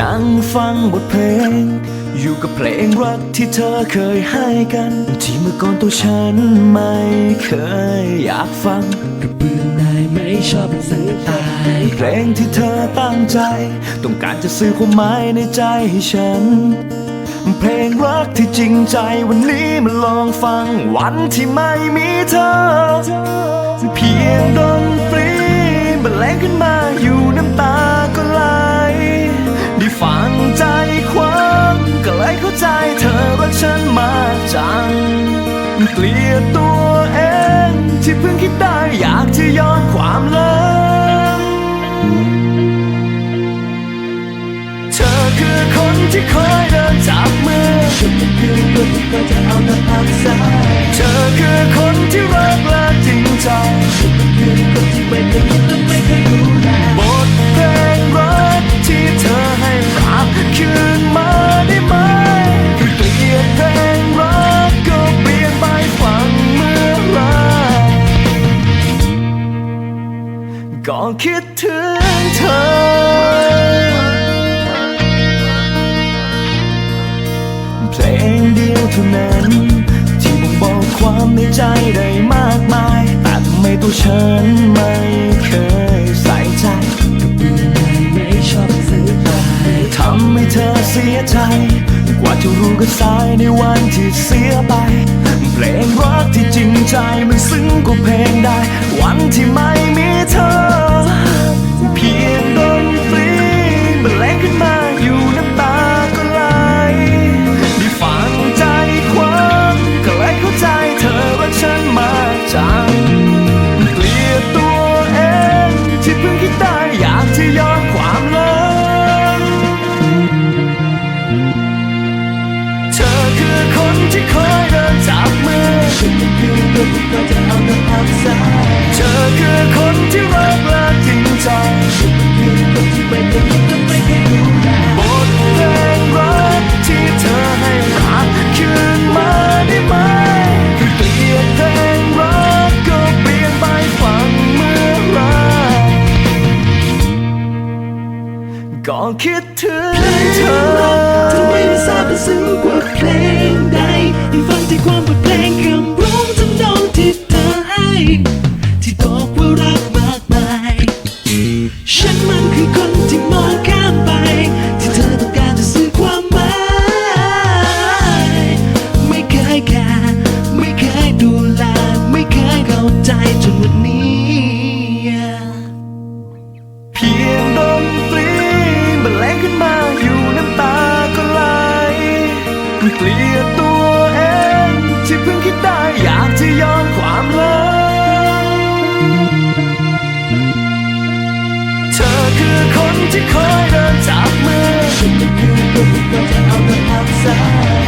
นั่งฟังบทเพลง อยู่กับเพลงรักที่เธอเคยให้กัน ที่เมื่อก่อนตัวฉันไม่เคยอยากฟังกระเบื้องนายไม่ชอบเป็นสังตายเพลงที่เธอตั้งใจ ต้องการจะสื่อความหมายในใจให้ฉัน เพลงรักที่จริงใจวันนี้มาลองฟังวันที่ไม่มีเธอ เพียงดนตรีบรรเลงขึ้นมาอยู่น้ำตา เกลียดตัวเอง ที่เพิ่งคิดได้อยากจะย้อนความลังเธอคือคนที่คอยเดินจับมือฉันคือคนที่คอยจะเอาแต่พักสายเธอคือคนที่รักและจริงใจฉันคือคนที่ไม่เคย ก็คิดถึงเธอ เพลงเดียวเท่านั้น ที่บ่งบอกความในใจได้มากมาย แต่ทำไมตัวฉันไม่เคยใส่ใจกระเบื้องนายไม่ชอบเสังตายทำให้เธอเสียใจ กว่าจะรู้ก็สายในวันที่เสียไปเพลงรักที่จริงใจมันซึ้งกว่าเพลงได้ วันที่ไม่มีเธอ ที่คอยเดินจับมือฉันก็คือคนที่ก็จะเอาแต่พักสาเธอคือคนที่รักและจริงใจฉันก็คือคนที่ไม่เคยคิดและไม่เคยดูแลบทเพลงรักที่เธอให้รับคืนมาได้ไหมเกลียดเพลงรักก็เปลี่ยนไปฟังเมื่อไรก็คิดถึงเธอ เกลียดตัวเองที่เพิ่งคิดได้อยากจะยอมความเลังเธอคือคนที่คอยเดินจับมือฉันคือคนที่ก็จะเอาแต่พักสายเธอคือคนที่รักและจริงใจฉันก็คือคนที่ไม่เคย